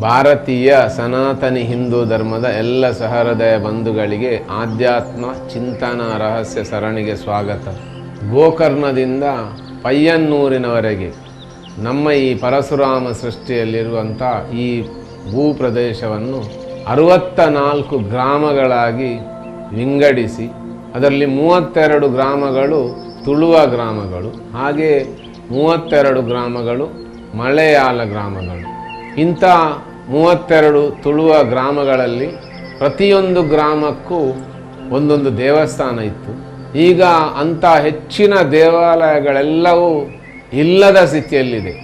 ಭಾರತೀಯ ಸನಾತನಿ ಹಿಂದೂ ಧರ್ಮದ ಎಲ್ಲ ಸಹೃದಯ ಬಂಧುಗಳಿಗೆ ಆಧ್ಯಾತ್ಮ ಚಿಂತನ ರಹಸ್ಯ ಸರಣಿಗೆ ಸ್ವಾಗತ. ಗೋಕರ್ಣದಿಂದ ಪಯ್ಯನ್ನೂರಿನವರೆಗೆ ನಮ್ಮ ಈ ಪರಶುರಾಮ ಸೃಷ್ಟಿಯಲ್ಲಿರುವಂಥ ಈ ಭೂ ಪ್ರದೇಶವನ್ನು ಅರವತ್ತ ನಾಲ್ಕು ಗ್ರಾಮಗಳಾಗಿ ವಿಂಗಡಿಸಿ, ಅದರಲ್ಲಿ ಮೂವತ್ತೆರಡು ಗ್ರಾಮಗಳು ತುಳುವ ಗ್ರಾಮಗಳು, ಹಾಗೆ ಮೂವತ್ತೆರಡು ಗ್ರಾಮಗಳು ಮಳೆಯಾಳ ಗ್ರಾಮಗಳು. ಇಂಥ ಮೂವತ್ತೆರಡು ತುಳುವ ಗ್ರಾಮಗಳಲ್ಲಿ ಪ್ರತಿಯೊಂದು ಗ್ರಾಮಕ್ಕೂ ಒಂದೊಂದು ದೇವಸ್ಥಾನ ಇತ್ತು. ಈಗ ಅಂಥ ಹೆಚ್ಚಿನ ದೇವಾಲಯಗಳೆಲ್ಲವೂ ಇಲ್ಲದ ಸ್ಥಿತಿಯಲ್ಲಿದೆ.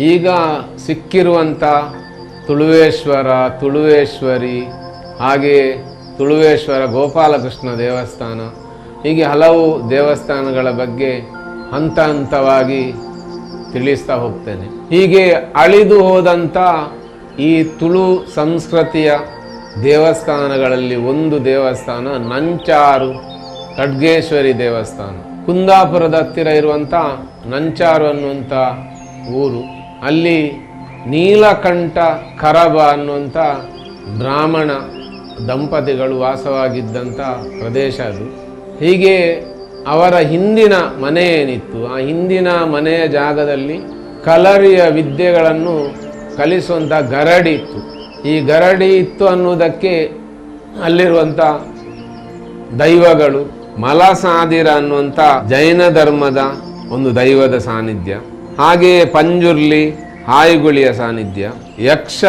ಈಗ ಸಿಕ್ಕಿರುವಂಥ ತುಳುವೇಶ್ವರ, ತುಳುವೇಶ್ವರಿ, ಹಾಗೆ ತುಳುವೇಶ್ವರ ಗೋಪಾಲಕೃಷ್ಣ ದೇವಸ್ಥಾನ, ಹೀಗೆ ಹಲವು ದೇವಸ್ಥಾನಗಳ ಬಗ್ಗೆ ಹಂತ ಹಂತವಾಗಿ ತಿಳಿಸ್ತಾ ಹೋಗ್ತೇನೆ. ಹೀಗೆ ಅಳಿದು ಹೋದಂಥ ಈ ತುಳು ಸಂಸ್ಕೃತಿಯ ದೇವಸ್ಥಾನಗಳಲ್ಲಿ ಒಂದು ದೇವಸ್ಥಾನ ನಂಚಾರು, ಖಡ್ಗೇಶ್ವರಿ ದೇವಸ್ಥಾನ. ಕುಂದಾಪುರದ ಹತ್ತಿರ ಇರುವಂಥ ನಂಚಾರು ಅನ್ನುವಂಥ ಊರು. ಅಲ್ಲಿ ನೀಲಕಂಠ ಕರಬ ಅನ್ನುವಂಥ ಬ್ರಾಹ್ಮಣ ದಂಪತಿಗಳು ವಾಸವಾಗಿದ್ದಂಥ ಪ್ರದೇಶ ಅದು. ಹೀಗೆ ಅವರ ಹಿಂದಿನ ಮನೆ ಏನಿತ್ತು? ಆ ಹಿಂದಿನ ಮನೆಯ ಜಾಗದಲ್ಲಿ ಕಲರಿಯ ವಿದ್ಯೆಗಳನ್ನು ಕಲಿಸುವಂಥ ಗರಡಿ ಇತ್ತು. ಈ ಗರಡಿ ಇತ್ತು ಅನ್ನುವುದಕ್ಕೆ ಅಲ್ಲಿರುವಂಥ ದೈವಗಳು ಮಲಸಾದಿರ ಅನ್ನುವಂಥ ಜೈನ ಧರ್ಮದ ಒಂದು ದೈವದ ಸಾನ್ನಿಧ್ಯ, ಹಾಗೆಯೇ ಪಂಜುರ್ಲಿ ಹಾಯಿಗುಳಿಯ ಸಾನ್ನಿಧ್ಯ, ಯಕ್ಷ,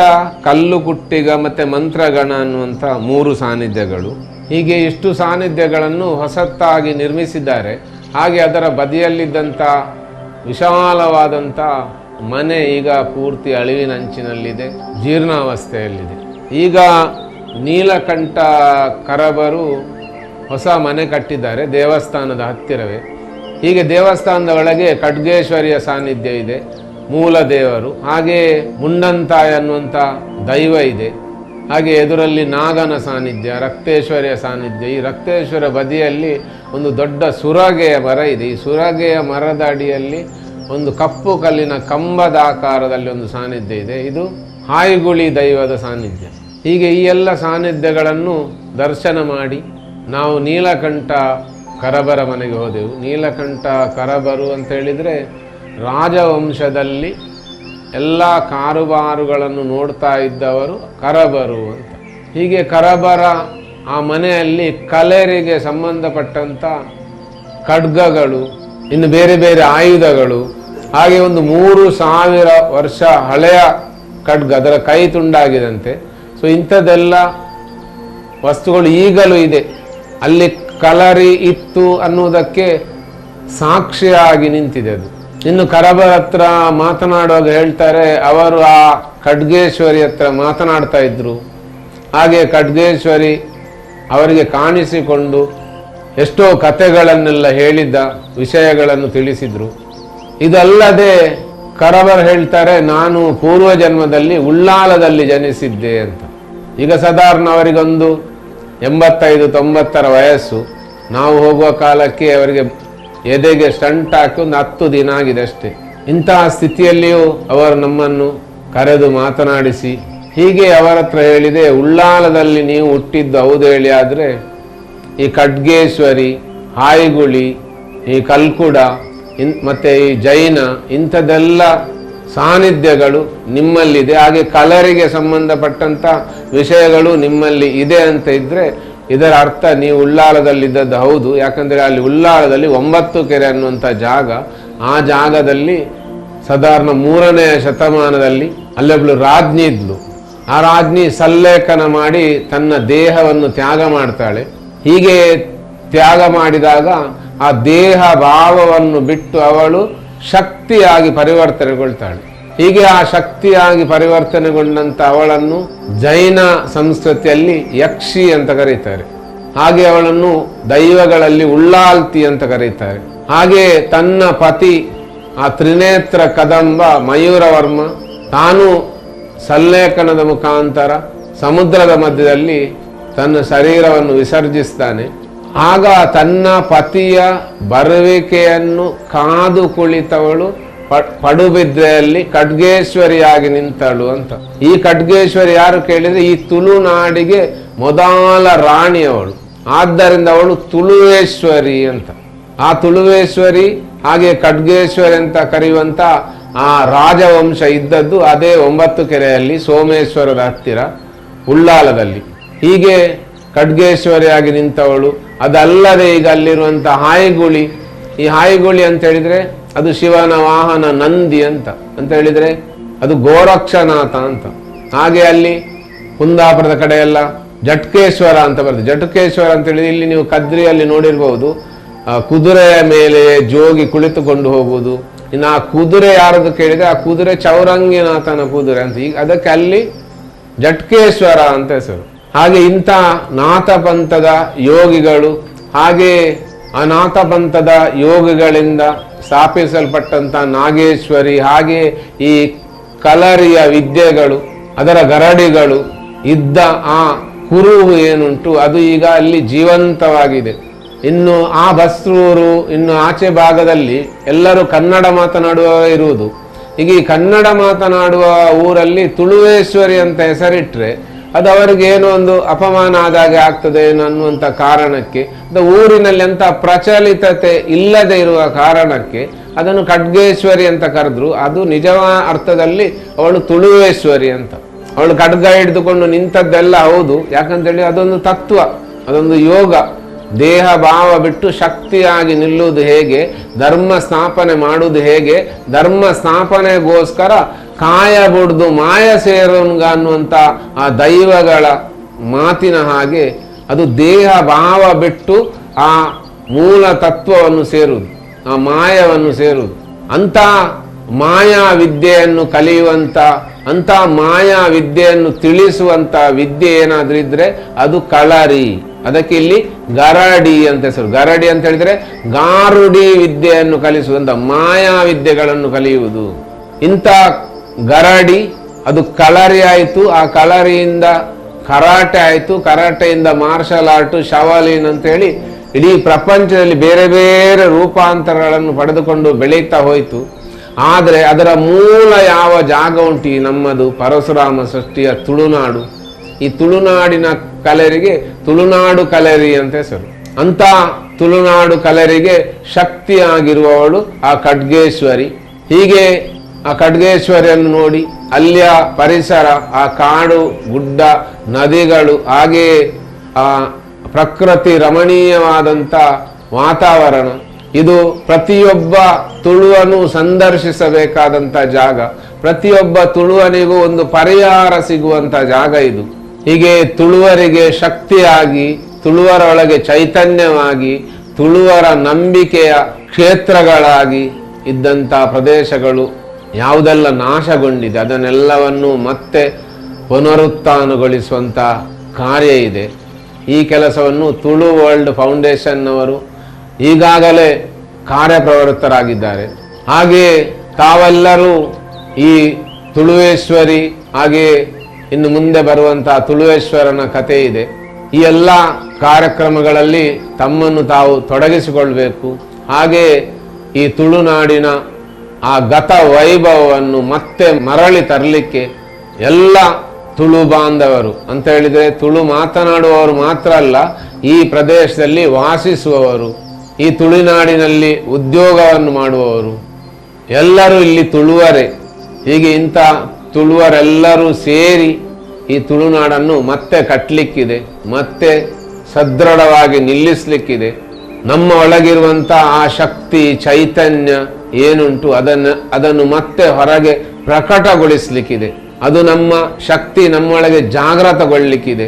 ಕಲ್ಲು ಕುಟ್ಟಿಗ ಮತ್ತು ಮಂತ್ರಗಣ ಅನ್ನುವಂಥ ಮೂರು ಸಾನ್ನಿಧ್ಯಗಳು. ಹೀಗೆ ಇಷ್ಟು ಸಾನ್ನಿಧ್ಯಗಳನ್ನು ಹೊಸತ್ತಾಗಿ ನಿರ್ಮಿಸಿದ್ದಾರೆ. ಹಾಗೆ ಅದರ ಬದಿಯಲ್ಲಿದ್ದಂಥ ವಿಶಾಲವಾದಂಥ ಮನೆ ಈಗ ಪೂರ್ತಿ ಅಳಿವಿನಂಚಿನಲ್ಲಿದೆ ಜೀರ್ಣಾವಸ್ಥೆಯಲ್ಲಿದೆ. ಈಗ ನೀಲಕಂಠ ಕರಬರು ಹೊಸ ಮನೆ ಕಟ್ಟಿದ್ದಾರೆ, ದೇವಸ್ಥಾನದ ಹತ್ತಿರವೇ. ಹೀಗೆ ದೇವಸ್ಥಾನದ ಒಳಗೆ ಖಡ್ಗೇಶ್ವರಿಯ ಸಾನ್ನಿಧ್ಯ ಇದೆ, ಮೂಲ ದೇವರು. ಹಾಗೆ ಮುಂಡಂತಾಯ ಅನ್ನುವಂಥ ದೈವ ಇದೆ. ಹಾಗೆ ಎದುರಲ್ಲಿ ನಾಗನ ಸಾನ್ನಿಧ್ಯ, ರಕ್ತೇಶ್ವರಿಯ ಸಾನ್ನಿಧ್ಯ. ಈ ರಕ್ತೇಶ್ವರ ಬದಿಯಲ್ಲಿ ಒಂದು ದೊಡ್ಡ ಸುರಗೆಯ ಮರ ಇದೆ. ಈ ಸುರಗೆಯ ಮರದ ಅಡಿಯಲ್ಲಿ ಒಂದು ಕಪ್ಪು ಕಲ್ಲಿನ ಕಂಬದ ಆಕಾರದಲ್ಲಿ ಒಂದು ಸಾನ್ನಿಧ್ಯ ಇದೆ. ಇದು ಹಾಯಿಗುಳಿ ದೈವದ ಸಾನ್ನಿಧ್ಯ. ಹೀಗೆ ಈ ಎಲ್ಲ ಸಾನ್ನಿಧ್ಯಗಳನ್ನು ದರ್ಶನ ಮಾಡಿ ನಾವು ನೀಲಕಂಠ ಕರಬರ ಮನೆಗೆ ಹೋದೆವು. ನೀಲಕಂಠ ಕರಬರು ಅಂತ ಹೇಳಿದರೆ ರಾಜವಂಶದಲ್ಲಿ ಎಲ್ಲ ಕಾರುಬಾರುಗಳನ್ನು ನೋಡ್ತಾ ಇದ್ದವರು ಕರಬರು ಅಂತ. ಹೀಗೆ ಕರಬರ ಆ ಮನೆಯಲ್ಲಿ ಕಲೆರಿಗೆ ಸಂಬಂಧಪಟ್ಟಂಥ ಖಡ್ಗಗಳು, ಇನ್ನು ಬೇರೆ ಬೇರೆ ಆಯುಧಗಳು ಹಾಗೆ ಒಂದು ಮೂರು ಸಾವಿರ ವರ್ಷ ಹಳೆಯ ಖಡ್ಗ, ಅದರ ಕೈ ತುಂಡಾಗಿದಂತೆ. ಸೊ ಇಂಥದ್ದೆಲ್ಲ ವಸ್ತುಗಳು ಈಗಲೂ ಇದೆ. ಅಲ್ಲಿ ಕಲರಿ ಇತ್ತು ಅನ್ನುವುದಕ್ಕೆ ಸಾಕ್ಷಿಯಾಗಿ ನಿಂತಿದೆ ಅದು. ಇನ್ನು ಕರಬರ ಹತ್ರ ಮಾತನಾಡುವಾಗ ಹೇಳ್ತಾರೆ, ಅವರು ಆ ಖಡ್ಗೇಶ್ವರಿ ಹತ್ರ ಮಾತನಾಡ್ತಾ ಇದ್ರು. ಹಾಗೆ ಖಡ್ಗೇಶ್ವರಿ ಅವರಿಗೆ ಕಾಣಿಸಿಕೊಂಡು ಎಷ್ಟೋ ಕಥೆಗಳನ್ನೆಲ್ಲ ಹೇಳಿದ್ದ, ವಿಷಯಗಳನ್ನು ತಿಳಿಸಿದ್ರು. ಇದಲ್ಲದೆ ಕರವರ್ ಹೇಳ್ತಾರೆ, ನಾನು ಪೂರ್ವ ಜನ್ಮದಲ್ಲಿ ಉಳ್ಳಾಲದಲ್ಲಿ ಜನಿಸಿದ್ದೆ ಅಂತ. ಈಗ ಸಾಧಾರಣ ಅವರಿಗೊಂದು ಎಂಬತ್ತೈದು, ತೊಂಬತ್ತರ ವಯಸ್ಸು. ನಾವು ಹೋಗುವ ಕಾಲಕ್ಕೆ ಅವರಿಗೆ ಎದೆಗೆ ಸ್ಟಂಟ್ ಹಾಕಿ ಒಂದು ಹತ್ತು ದಿನ ಆಗಿದೆ ಅಷ್ಟೇ. ಇಂತಹ ಸ್ಥಿತಿಯಲ್ಲಿಯೂ ಅವರು ನಮ್ಮನ್ನು ಕರೆದು ಮಾತನಾಡಿಸಿ, ಹೀಗೆ ಅವರ ಹತ್ರ ಹೇಳಿದೆ, ಉಳ್ಳಾಲದಲ್ಲಿ ನೀವು ಹುಟ್ಟಿದ್ದು ಹೌದು ಹೇಳಿ, ಆದರೆ ಈ ಖಡ್ಗೇಶ್ವರಿ, ಹಾಯಿಗುಳಿ, ಈ ಕಲ್ಕುಡ ಇನ್ ಮತ್ತೆ ಈ ಜೈನ ಇಂಥದ್ದೆಲ್ಲ ಸಾನ್ನಿಧ್ಯಗಳು ನಿಮ್ಮಲ್ಲಿದೆ. ಹಾಗೆ ಕಲರಿಗೆ ಸಂಬಂಧಪಟ್ಟಂಥ ವಿಷಯಗಳು ನಿಮ್ಮಲ್ಲಿ ಇದೆ ಅಂತ ಇದ್ದರೆ ಇದರ ಅರ್ಥ ನೀವು ಉಳ್ಳಾಲದಲ್ಲಿದ್ದದ್ದು ಹೌದು. ಯಾಕಂದರೆ ಅಲ್ಲಿ ಉಳ್ಳಾಲದಲ್ಲಿ ಒಂಬತ್ತು ಕೆರೆ ಅನ್ನುವಂಥ ಜಾಗ, ಆ ಜಾಗದಲ್ಲಿ ಸಾಧಾರಣ ಮೂರನೆಯ ಶತಮಾನದಲ್ಲಿ ಅಲ್ಲೊಬ್ಳು ರಾಜ್ಞಿ ಇದ್ಲು. ಆ ರಾಜ್ಞಿ ಸಲ್ಲೇಖನ ಮಾಡಿ ತನ್ನ ದೇಹವನ್ನು ತ್ಯಾಗ ಮಾಡ್ತಾಳೆ. ಹೀಗೆ ತ್ಯಾಗ ಮಾಡಿದಾಗ ಆ ದೇಹ ಭಾವವನ್ನು ಬಿಟ್ಟು ಅವಳು ಶಕ್ತಿಯಾಗಿ ಪರಿವರ್ತನೆಗೊಳ್ತಾಳೆ. ಹೀಗೆ ಆ ಶಕ್ತಿಯಾಗಿ ಪರಿವರ್ತನೆಗೊಂಡಂತ ಅವಳನ್ನು ಜೈನ ಸಂಸ್ಕೃತಿಯಲ್ಲಿ ಯಕ್ಷಿ ಅಂತ ಕರೀತಾರೆ. ಹಾಗೆ ಅವಳನ್ನು ದೈವಗಳಲ್ಲಿ ಉಳ್ಳಾಲ್ತಿ ಅಂತ ಕರೀತಾರೆ. ಹಾಗೆ ತನ್ನ ಪತಿ ಆ ತ್ರಿನೇತ್ರ ಕದಂಬ ಮಯೂರವರ್ಮ ತಾನು ಸಲ್ಲೇಖನದ ಮುಖಾಂತರ ಸಮುದ್ರದ ಮಧ್ಯದಲ್ಲಿ ತನ್ನ ಶರೀರವನ್ನು ವಿಸರ್ಜಿಸ್ತಾನೆ. ಆಗ ತನ್ನ ಪತಿಯ ಬರುವಿಕೆಯನ್ನು ಕಾದು ಕುಳಿತವಳು ಪಡುಬಿದ್ರೆಯಲ್ಲಿ ಖಡ್ಗೇಶ್ವರಿಯಾಗಿ ನಿಂತಳು ಅಂತ. ಈ ಖಡ್ಗೇಶ್ವರಿ ಯಾರು ಕೇಳಿದ್ರೆ ಈ ತುಳುನಾಡಿಗೆ ಮೊದಲ ರಾಣಿಯವಳು. ಆದ್ದರಿಂದ ಅವಳು ತುಳುವೇಶ್ವರಿ ಅಂತ. ಆ ತುಳುವೇಶ್ವರಿ, ಹಾಗೆ ಖಡ್ಗೇಶ್ವರಿ ಅಂತ ಕರೆಯುವಂತ ಆ ರಾಜವಂಶ ಇದ್ದದ್ದು ಅದೇ ಒಂಬತ್ತು ಕೆರೆಯಲ್ಲಿ ಸೋಮೇಶ್ವರದ ಹತ್ತಿರ, ಉಳ್ಳಾಲದಲ್ಲಿ. ಹೀಗೆ ಖಡ್ಗೇಶ್ವರಿಯಾಗಿ ನಿಂತವಳು. ಅದಲ್ಲದೆ ಈಗ ಅಲ್ಲಿರುವಂಥ ಹಾಯಿಗುಳಿ. ಈ ಹಾಯಿಗುಳಿ ಅಂತ ಹೇಳಿದ್ರೆ ಅದು ಶಿವನ ವಾಹನ ನಂದಿ ಅಂತ. ಅಂತ ಹೇಳಿದ್ರೆ ಅದು ಗೋರಕ್ಷನಾಥ ಅಂತ. ಹಾಗೆ ಅಲ್ಲಿ ಕುಂದಾಪುರದ ಕಡೆ ಎಲ್ಲ ಜಟ್ಕೇಶ್ವರ ಅಂತ ಬರ್ತದೆ. ಜಟಕೇಶ್ವರ ಅಂತ ಹೇಳಿದ್ರೆ ಇಲ್ಲಿ ನೀವು ಕದ್ರಿಯಲ್ಲಿ ನೋಡಿರ್ಬಹುದು ಆ, ಕುದುರೆಯ ಮೇಲೆ ಜೋಗಿ ಕುಳಿತುಕೊಂಡು ಹೋಗುವುದು. ಇನ್ನು ಆ ಕುದುರೆ ಯಾರದು ಕೇಳಿದ್ರೆ ಆ ಕುದುರೆ ಚೌರಂಗಿನಾಥನ ಕುದುರೆ ಅಂತ. ಈಗ ಅದಕ್ಕೆ ಅಲ್ಲಿ ಜಟ್ಕೇಶ್ವರ ಅಂತ ಹೆಸರು. ಹಾಗೆ ಇಂಥ ನಾಥಪಂಥದ ಯೋಗಿಗಳು ಹಾಗೆ ಆ ನಾಥಪಂಥದ ಯೋಗಿಗಳಿಂದ ಸ್ಥಾಪಿಸಲ್ಪಟ್ಟಂಥ ನಾಗೇಶ್ವರಿ, ಹಾಗೆ ಈ ಕಲರಿಯ ವಿದ್ಯೆಗಳು, ಅದರ ಗರಡಿಗಳು ಇದ್ದ ಆ ಕುರುಹು ಏನುಂಟು, ಅದು ಈಗ ಅಲ್ಲಿ ಜೀವಂತವಾಗಿದೆ. ಇನ್ನು ಆ ಬಸ್ರೂರು ಇನ್ನು ಆಚೆ ಭಾಗದಲ್ಲಿ ಎಲ್ಲರೂ ಕನ್ನಡ ಮಾತನಾಡುವ ಇರುವುದು. ಈಗ ಈ ಕನ್ನಡ ಮಾತನಾಡುವ ಊರಲ್ಲಿ ತುಳುವೇಶ್ವರಿ ಅಂತ ಹೆಸರಿಟ್ರೆ ಅದು ಅವರಿಗೆ ಏನೋ ಒಂದು ಅಪಮಾನ ಆದಾಗೆ ಆಗ್ತದೆ ಏನು ಅನ್ನುವಂಥ ಕಾರಣಕ್ಕೆ, ಅದು ಊರಿನಲ್ಲಿ ಅಂತ ಪ್ರಚಲಿತತೆ ಇಲ್ಲದೆ ಇರುವ ಕಾರಣಕ್ಕೆ ಅದನ್ನು ಖಡ್ಗೇಶ್ವರಿ ಅಂತ ಕರೆದ್ರು. ಅದು ನಿಜವಾದ ಅರ್ಥದಲ್ಲಿ ಅವಳು ತುಳುವೇಶ್ವರಿ ಅಂತ. ಅವಳು ಖಡ್ಗ ಹಿಡಿದುಕೊಂಡು ನಿಂತದ್ದೆಲ್ಲ ಹೌದು. ಯಾಕಂತೇಳಿ ಅದೊಂದು ತತ್ವ, ಅದೊಂದು ಯೋಗ. ದೇಹ ಭಾವ ಬಿಟ್ಟು ಶಕ್ತಿಯಾಗಿ ನಿಲ್ಲುವುದು ಹೇಗೆ? ಧರ್ಮ ಸ್ಥಾಪನೆ ಮಾಡುವುದು ಹೇಗೆ? ಧರ್ಮ ಸ್ಥಾಪನೆಗೋಸ್ಕರ ಕಾಯ ಬುಡ್ದು ಮಾಯ ಸೇರೋನ್ಗ ಅನ್ನುವಂಥ ಆ ದೈವಗಳ ಮಾತಿನ ಹಾಗೆ ಅದು ದೇಹ ಭಾವ ಬಿಟ್ಟು ಆ ಮೂಲ ತತ್ವವನ್ನು ಸೇರುವುದು, ಆ ಮಾಯವನ್ನು ಸೇರುವುದು. ಅಂಥ ಮಾಯಾ ವಿದ್ಯೆಯನ್ನು ಕಲಿಯುವಂಥ, ಅಂಥ ಮಾಯಾ ವಿದ್ಯೆಯನ್ನು ತಿಳಿಸುವಂಥ ವಿದ್ಯೆ ಏನಾದರೂ ಇದ್ದರೆ ಅದು ಕಳರಿ. ಅದಕ್ಕೆ ಇಲ್ಲಿ ಗರಡಿ ಅಂತ ಹೆಸರು. ಗರಡಿ ಅಂತ ಹೇಳಿದ್ರೆ ಗಾರುಡಿ ವಿದ್ಯೆಯನ್ನು ಕಲಿಸುವಂತ ಮಾಯಾ ವಿದ್ಯೆಗಳನ್ನು ಕಲಿಯುವುದು. ಇಂಥ ಗರಡಿ, ಅದು ಕಳರಿ ಆಯಿತು. ಆ ಕಳರಿಯಿಂದ ಕರಾಟೆ ಆಯಿತು. ಕರಾಟೆಯಿಂದ ಮಾರ್ಷಲ್ ಆರ್ಟ್ ಅಂತ ಹೇಳಿ ಇಡೀ ಪ್ರಪಂಚದಲ್ಲಿ ಬೇರೆ ಬೇರೆ ರೂಪಾಂತರಗಳನ್ನು ಪಡೆದುಕೊಂಡು ಬೆಳೀತಾ ಹೋಯಿತು. ಆದರೆ ಅದರ ಮೂಲ ಯಾವ ಜಾಗ ಉಂಟು ನಮ್ಮದು ಪರಶುರಾಮ ಸೃಷ್ಟಿಯ ತುಳುನಾಡು. ಈ ತುಳುನಾಡಿನ ಕಲೆರಿಗೆ ತುಳುನಾಡು ಕಲೆರಿ ಅಂತ ಹೆಸರು. ಅಂತ ತುಳುನಾಡು ಕಲೆರಿಗೆ ಶಕ್ತಿಯಾಗಿರುವವಳು ಆ ಖಡ್ಗೇಶ್ವರಿ. ಹೀಗೆ ಆ ಖಡ್ಗೇಶ್ವರಿಯನ್ನು ನೋಡಿ ಅಲ್ಲಿಯ ಪರಿಸರ, ಆ ಕಾಡು, ಗುಡ್ಡ, ನದಿಗಳು ಹಾಗೆಯೇ ಆ ಪ್ರಕೃತಿ ರಮಣೀಯವಾದಂಥ ವಾತಾವರಣ. ಇದು ಪ್ರತಿಯೊಬ್ಬ ತುಳುವನು ಸಂದರ್ಶಿಸಬೇಕಾದಂಥ ಜಾಗ. ಪ್ರತಿಯೊಬ್ಬ ತುಳುವನಿಗೂ ಒಂದು ಪರಿಹಾರ ಸಿಗುವಂಥ ಜಾಗ ಇದು. ಹೀಗೆ ತುಳುವರಿಗೆ ಶಕ್ತಿಯಾಗಿ, ತುಳುವರೊಳಗೆ ಚೈತನ್ಯವಾಗಿ, ತುಳುವರ ನಂಬಿಕೆಯ ಕ್ಷೇತ್ರಗಳಾಗಿ ಇದ್ದಂಥ ಪ್ರದೇಶಗಳು ಯಾವುದೆಲ್ಲ ನಾಶಗೊಂಡಿದೆ, ಅದನ್ನೆಲ್ಲವನ್ನು ಮತ್ತೆ ಪುನರುತ್ಥಾನಗೊಳಿಸುವಂಥ ಕಾರ್ಯ ಇದೆ. ಈ ಕೆಲಸವನ್ನು ತುಳು ವರ್ಲ್ಡ್ ಫೌಂಡೇಶನ್ನವರು ಈಗಾಗಲೇ ಕಾರ್ಯಪ್ರವೃತ್ತರಾಗಿದ್ದಾರೆ. ಹಾಗೆಯೇ ತಾವೆಲ್ಲರೂ ಈ ತುಳುವೇಶ್ವರಿ, ಹಾಗೆಯೇ ಇನ್ನು ಮುಂದೆ ಬರುವಂತಹ ತುಳುವೇಶ್ವರನ ಕಥೆ ಇದೆ. ಈ ಎಲ್ಲ ಕಾರ್ಯಕ್ರಮಗಳಲ್ಲಿ ತಮ್ಮನ್ನು ತಾವು ತೊಡಗಿಸಿಕೊಳ್ಬೇಕು. ಹಾಗೆ ಈ ತುಳುನಾಡಿನ ಆ ಗತ ವೈಭವವನ್ನು ಮತ್ತೆ ಮರಳಿ ತರಲಿಕ್ಕೆ ಎಲ್ಲ ತುಳು ಬಾಂಧವರು, ಅಂತ ಹೇಳಿದರೆ ತುಳು ಮಾತನಾಡುವವರು ಮಾತ್ರ ಅಲ್ಲ, ಈ ಪ್ರದೇಶದಲ್ಲಿ ವಾಸಿಸುವವರು, ಈ ತುಳುನಾಡಿನಲ್ಲಿ ಉದ್ಯೋಗವನ್ನು ಮಾಡುವವರು, ಎಲ್ಲರೂ ಇಲ್ಲಿ ತುಳುವರೆ. ಹೀಗೆ ಇಂಥ ತುಳುವರೆಲ್ಲರೂ ಸೇರಿ ಈ ತುಳುನಾಡನ್ನು ಮತ್ತೆ ಕಟ್ಟಲಿಕ್ಕಿದೆ ಮತ್ತೆ ಸದೃಢವಾಗಿ ನಿಲ್ಲಿಸಲಿಕ್ಕಿದೆ. ನಮ್ಮ ಒಳಗಿರುವಂಥ ಆ ಶಕ್ತಿ, ಚೈತನ್ಯ ಏನುಂಟು ಅದನ್ನು ಅದನ್ನು ಮತ್ತೆ ಹೊರಗೆ ಪ್ರಕಟಗೊಳಿಸಲಿಕ್ಕಿದೆ. ಅದು ನಮ್ಮ ಶಕ್ತಿ ನಮ್ಮೊಳಗೆ ಜಾಗೃತಗೊಳ್ಳಲಿಕ್ಕಿದೆ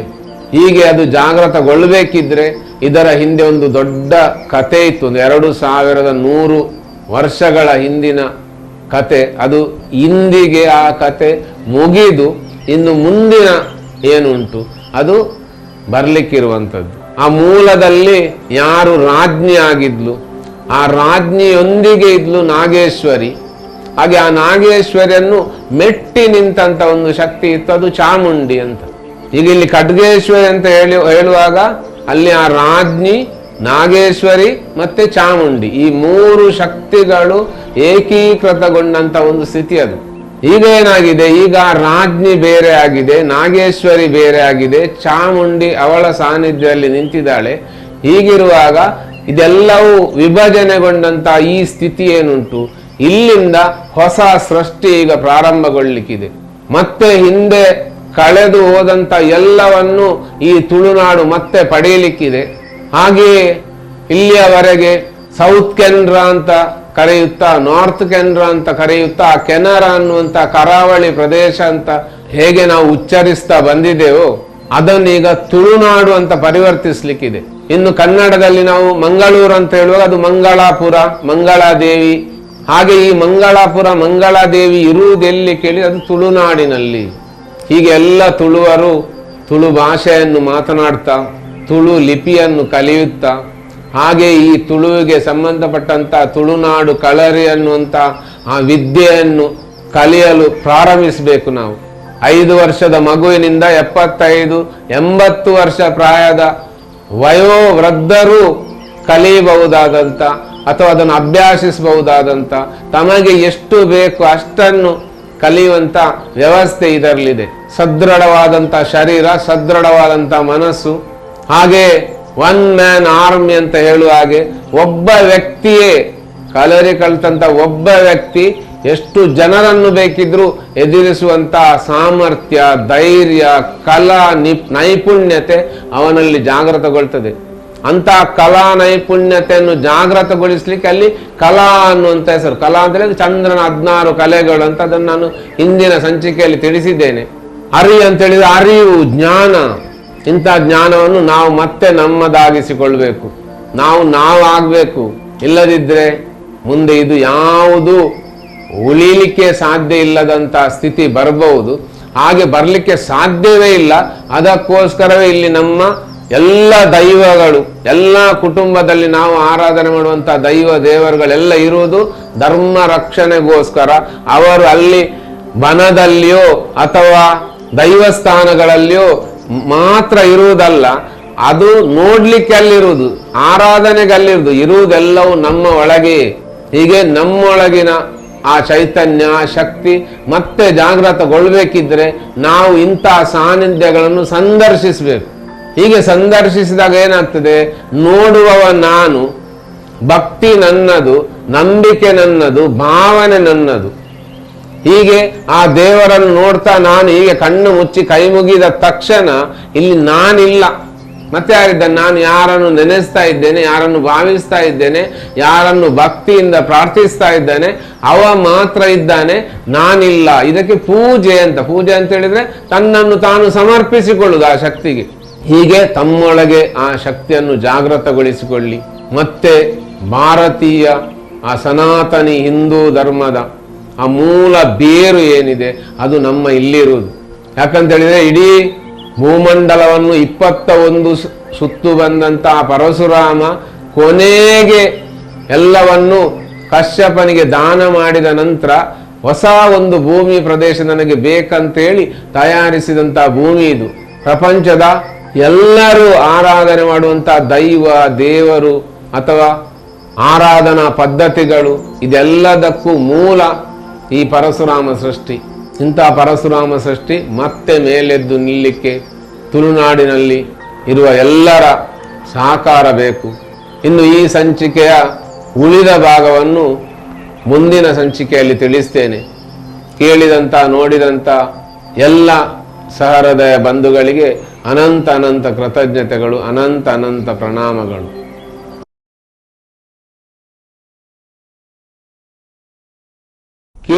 ಹೀಗೆ ಅದು ಜಾಗೃತಗೊಳ್ಳಬೇಕಿದ್ರೆ ಇದರ ಹಿಂದೆ ಒಂದು ದೊಡ್ಡ ಕಥೆ ಇತ್ತು. ಒಂದು ಎರಡು ಸಾವಿರದ ನೂರು ವರ್ಷಗಳ ಹಿಂದಿನ ಕತೆ, ಅದು ಇಂದಿಗೆ ಆ ಕತೆ ಮುಗಿದು ಇನ್ನು ಮುಂದಿನ ಏನುಂಟು? ಅದು ಬರಲಿಕ್ಕಿರುವಂಥದ್ದು. ಆ ಮೂಲದಲ್ಲಿ ಯಾರು ರಾಜ್ಞಿ ಆಗಿದ್ಲು? ಆ ರಾಜ್ಞಿಯೊಂದಿಗೆ ಇದ್ಲು ನಾಗೇಶ್ವರಿ. ಹಾಗೆ ಆ ನಾಗೇಶ್ವರಿಯನ್ನು ಮೆಟ್ಟಿ ನಿಂತಂತ ಒಂದು ಶಕ್ತಿ ಇತ್ತು, ಅದು ಚಾಮುಂಡಿ ಅಂತ. ಈಗ ಇಲ್ಲಿ ಖಡ್ಗೇಶ್ವರಿ ಅಂತ ಹೇಳಿ, ಹೇಳುವಾಗ ಅಲ್ಲಿ ಆ ರಾಜ್ಞಿ, ನಾಗೇಶ್ವರಿ ಮತ್ತೆ ಚಾಮುಂಡಿ. ಈ ಮೂರು ಶಕ್ತಿಗಳು ಏಕೀಕೃತಗೊಂಡಂತ ಒಂದು ಸ್ಥಿತಿ ಅದು. ಈಗ ಏನಾಗಿದೆ ಈಗ ರಾಜ್ಞಿ ಬೇರೆ ಆಗಿದೆ, ನಾಗೇಶ್ವರಿ ಬೇರೆ ಆಗಿದೆ, ಚಾಮುಂಡಿ ಅವಳ ಸಾನ್ನಿಧ್ಯದಲ್ಲಿ ನಿಂತಿದ್ದಾಳೆ. ಹೀಗಿರುವಾಗ ಇದೆಲ್ಲವೂ ವಿಭಜನೆಗೊಂಡಂತ ಈ ಸ್ಥಿತಿ ಏನುಂಟು? ಇಲ್ಲಿಂದ ಹೊಸ ಸೃಷ್ಟಿ ಈಗ ಪ್ರಾರಂಭಗೊಳ್ಳಿಕ್ಕಿದೆ. ಮತ್ತೆ ಹಿಂದೆ ಕಳೆದು ಹೋದಂತ ಎಲ್ಲವನ್ನು ಈ ತುಳುನಾಡು ಮತ್ತೆ ಪಡೆಯಲಿಕ್ಕಿದೆ. ಹಾಗೆಯೇ ಇಲ್ಲಿಯವರೆಗೆ ಸೌತ್ ಕೆನ್ರಾ ಅಂತ ಕರೆಯುತ್ತಾ, ನಾರ್ತ್ ಕೆನರಾ ಅಂತ ಕರೆಯುತ್ತಾ, ಕೆನರಾ ಅನ್ನುವಂತ ಕರಾವಳಿ ಪ್ರದೇಶ ಅಂತ ಹೇಗೆ ನಾವು ಉಚ್ಚರಿಸ್ತಾ ಬಂದಿದ್ದೇವೋ ಅದನ್ನೀಗ ತುಳುನಾಡು ಅಂತ ಪರಿವರ್ತಿಸ್ಲಿಕ್ಕಿದೆ. ಇನ್ನು ಕನ್ನಡದಲ್ಲಿ ನಾವು ಮಂಗಳೂರು ಅಂತ ಹೇಳುವಾಗ ಅದು ಮಂಗಳಾಪುರ, ಮಂಗಳಾದೇವಿ. ಹಾಗೆ ಈ ಮಂಗಳಾಪುರ, ಮಂಗಳಾದೇವಿ ಇರುವುದೆಲ್ಲಿ ಕೇಳಿ, ಅದು ತುಳುನಾಡಿನಲ್ಲಿ. ಹೀಗೆ ಎಲ್ಲ ತುಳುವರು ತುಳು ಭಾಷೆಯನ್ನು ಮಾತನಾಡ್ತಾ, ತುಳು ಲಿಪಿಯನ್ನು ಕಲಿಯುತ್ತಾ ಹಾಗೆ ಈ ತುಳುವಿಗೆ ಸಂಬಂಧಪಟ್ಟಂತ ತುಳುನಾಡು ಕಳರಿ ಅನ್ನುವಂಥ ಆ ವಿದ್ಯೆಯನ್ನು ಕಲಿಯಲು ಪ್ರಾರಂಭಿಸಬೇಕು ನಾವು. ಐದು ವರ್ಷದ ಮಗುವಿನಿಂದ ಎಪ್ಪತ್ತೈದು, ಎಂಬತ್ತು ವರ್ಷ ಪ್ರಾಯದ ವಯೋವೃದ್ಧರೂ ಕಲಿಯಬಹುದಾದಂಥ ಅಥವಾ ಅದನ್ನು ಅಭ್ಯಾಸಿಸಬಹುದಾದಂಥ ತಮಗೆ ಎಷ್ಟು ಬೇಕು ಅಷ್ಟನ್ನು ಕಲಿಯುವಂಥ ವ್ಯವಸ್ಥೆ ಇದರಲ್ಲಿದೆ. ಸದೃಢವಾದಂಥ ಶರೀರ ಸದೃಢವಾದಂಥ ಮನಸ್ಸು, ಹಾಗೆ ಒನ್ ಮ್ಯಾನ್ ಆರ್ಮಿ ಅಂತ ಹೇಳುವ ಹಾಗೆ ಒಬ್ಬ ವ್ಯಕ್ತಿಯೇ, ಕಲರಿ ಕಲ್ತಂತ ಒಬ್ಬ ವ್ಯಕ್ತಿ ಎಷ್ಟು ಜನರನ್ನು ಬೇಕಿದ್ರು ಎದುರಿಸುವಂತ ಸಾಮರ್ಥ್ಯ, ಧೈರ್ಯ, ಕಲಾ, ನಿಪ್, ನೈಪುಣ್ಯತೆ ಅವನಲ್ಲಿ ಜಾಗೃತಗೊಳ್ತದೆ ಅಂತ ಕಲಾ, ನೈಪುಣ್ಯತೆಯನ್ನು ಜಾಗೃತಗೊಳಿಸ್ಲಿಕ್ಕೆ ಅಲ್ಲಿ ಕಲಾ ಅನ್ನುವಂಥ ಹೆಸರು. ಕಲಾ ಅಂದ್ರೆ ಚಂದ್ರನ ಹದಿನಾರು ಕಲೆಗಳು ಅಂತ ಅದನ್ನು ನಾನು ಹಿಂದಿನ ಸಂಚಿಕೆಯಲ್ಲಿ ತಿಳಿಸಿದ್ದೇನೆ. ಅರಿ ಅಂತ ಹೇಳಿದ್ರೆ ಅರಿವು, ಜ್ಞಾನ. ಇಂಥ ಜ್ಞಾನವನ್ನು ನಾವು ಮತ್ತೆ ನಮ್ಮದಾಗಿಸಿಕೊಳ್ಬೇಕು. ನಾವು ನಾವು ಆಗಬೇಕು ಇಲ್ಲದಿದ್ದರೆ ಮುಂದೆ ಇದು ಯಾವುದು ಉಳಿಲಿಕ್ಕೆ ಸಾಧ್ಯ ಇಲ್ಲದಂಥ ಸ್ಥಿತಿ ಬರಬಹುದು. ಹಾಗೆ ಬರಲಿಕ್ಕೆ ಸಾಧ್ಯವೇ ಇಲ್ಲ. ಅದಕ್ಕೋಸ್ಕರವೇ ಇಲ್ಲಿ ನಮ್ಮ ಎಲ್ಲ ದೈವಗಳು, ಎಲ್ಲ ಕುಟುಂಬದಲ್ಲಿ ನಾವು ಆರಾಧನೆ ಮಾಡುವಂಥ ದೈವ ದೇವರುಗಳೆಲ್ಲ ಇರುವುದು ಧರ್ಮ ರಕ್ಷಣೆಗೋಸ್ಕರ. ಅವರು ಅಲ್ಲಿ ಬನದಲ್ಲಿಯೋ ಅಥವಾ ದೈವಸ್ಥಾನಗಳಲ್ಲಿಯೋ ಮಾತ್ರ ಇರುವುದಲ್ಲ, ಅದು ನೋಡ್ಲಿಕ್ಕೆ ಅಲ್ಲಿರುವುದು, ಆರಾಧನೆಗೆ ಅಲ್ಲಿರುವುದು, ಇರುವುದೆಲ್ಲವೂ ನಮ್ಮ ಒಳಗೆ, ಹೀಗೆ ನಮ್ಮೊಳಗಿನ ಆ ಚೈತನ್ಯ ಶಕ್ತಿ ಮತ್ತೆ ಜಾಗೃತಗೊಳ್ಬೇಕಿದ್ರೆ ನಾವು ಇಂತಹ ಸಾನ್ನಿಧ್ಯಗಳನ್ನು ಸಂದರ್ಶಿಸಬೇಕು. ಹೀಗೆ ಸಂದರ್ಶಿಸಿದಾಗ ಏನಾಗ್ತದೆ? ನೋಡುವವ ನಾನು, ಭಕ್ತಿ ನನ್ನದು, ನಂಬಿಕೆ ನನ್ನದು, ಭಾವನೆ ನನ್ನದು. ಹೀಗೆ ಆ ದೇವರನ್ನು ನೋಡ್ತಾ ನಾನು ಹೀಗೆ ಕಣ್ಣು ಮುಚ್ಚಿ ಕೈ ಮುಗಿದ ತಕ್ಷಣ ಇಲ್ಲಿ ನಾನಿಲ್ಲ. ಮತ್ತೆ ಯಾರಿದ್ದ? ನಾನು ಯಾರನ್ನು ನೆನೆಸ್ತಾ ಇದ್ದೇನೆ, ಯಾರನ್ನು ಭಾವಿಸ್ತಾ ಇದ್ದೇನೆ, ಯಾರನ್ನು ಭಕ್ತಿಯಿಂದ ಪ್ರಾರ್ಥಿಸ್ತಾ ಇದ್ದೇನೆ, ಅವ ಮಾತ್ರ ಇದ್ದಾನೆ, ನಾನಿಲ್ಲ. ಇದಕ್ಕೆ ಪೂಜೆ ಅಂತ ಪೂಜೆ ಅಂತ ಹೇಳಿದ್ರೆ ತನ್ನನ್ನು ತಾನು ಸಮರ್ಪಿಸಿಕೊಳ್ಳುದು ಆ ಶಕ್ತಿಗೆ. ಹೀಗೆ ತಮ್ಮೊಳಗೆ ಆ ಶಕ್ತಿಯನ್ನು ಜಾಗೃತಗೊಳಿಸಿಕೊಳ್ಳಿ. ಮತ್ತೆ ಭಾರತೀಯ ಆ ಸನಾತನಿ ಹಿಂದೂ ಧರ್ಮದ ಆ ಮೂಲ ಬೇರು ಏನಿದೆ ಅದು ನಮ್ಮ ಇಲ್ಲಿರುವುದು. ಯಾಕಂತ ಹೇಳಿದ್ರೆ ಇಡೀ ಭೂಮಂಡಲವನ್ನು ಇಪ್ಪತ್ತ ಒಂದು ಸುತ್ತು ಬಂದಂತಹ ಪರಶುರಾಮ ಕೊನೆಗೆ ಎಲ್ಲವನ್ನು ಕಶ್ಯಪನಿಗೆ ದಾನ ಮಾಡಿದ ನಂತರ ಹೊಸ ಒಂದು ಭೂಮಿ ಪ್ರದೇಶ ನನಗೆ ಬೇಕಂತೇಳಿ ತಯಾರಿಸಿದಂತ ಭೂಮಿ ಇದು. ಪ್ರಪಂಚದ ಎಲ್ಲರೂ ಆರಾಧನೆ ಮಾಡುವಂತ ದೈವ, ದೇವರು ಅಥವಾ ಆರಾಧನಾ ಪದ್ಧತಿಗಳು ಇದೆಲ್ಲದಕ್ಕೂ ಮೂಲ ಈ ಪರಶುರಾಮ ಸೃಷ್ಟಿ, ಇಂಥ ಪರಶುರಾಮ ಸೃಷ್ಟಿ ಮತ್ತೆ ಮೇಲೆದ್ದು ನಿಲ್ಲಿಕ್ಕೆ ತುಳುನಾಡಿನಲ್ಲಿ ಇರುವ ಎಲ್ಲರ ಸಹಕಾರ ಬೇಕು. ಇನ್ನು ಈ ಸಂಚಿಕೆಯ ಉಳಿದ ಭಾಗವನ್ನು ಮುಂದಿನ ಸಂಚಿಕೆಯಲ್ಲಿ ತಿಳಿಸ್ತೇನೆ. ಕೇಳಿದಂಥ, ನೋಡಿದಂಥ ಎಲ್ಲ ಸಹೃದಯ ಬಂಧುಗಳಿಗೆ ಅನಂತ ಅನಂತ ಕೃತಜ್ಞತೆಗಳು, ಅನಂತ ಅನಂತ ಪ್ರಣಾಮಗಳು.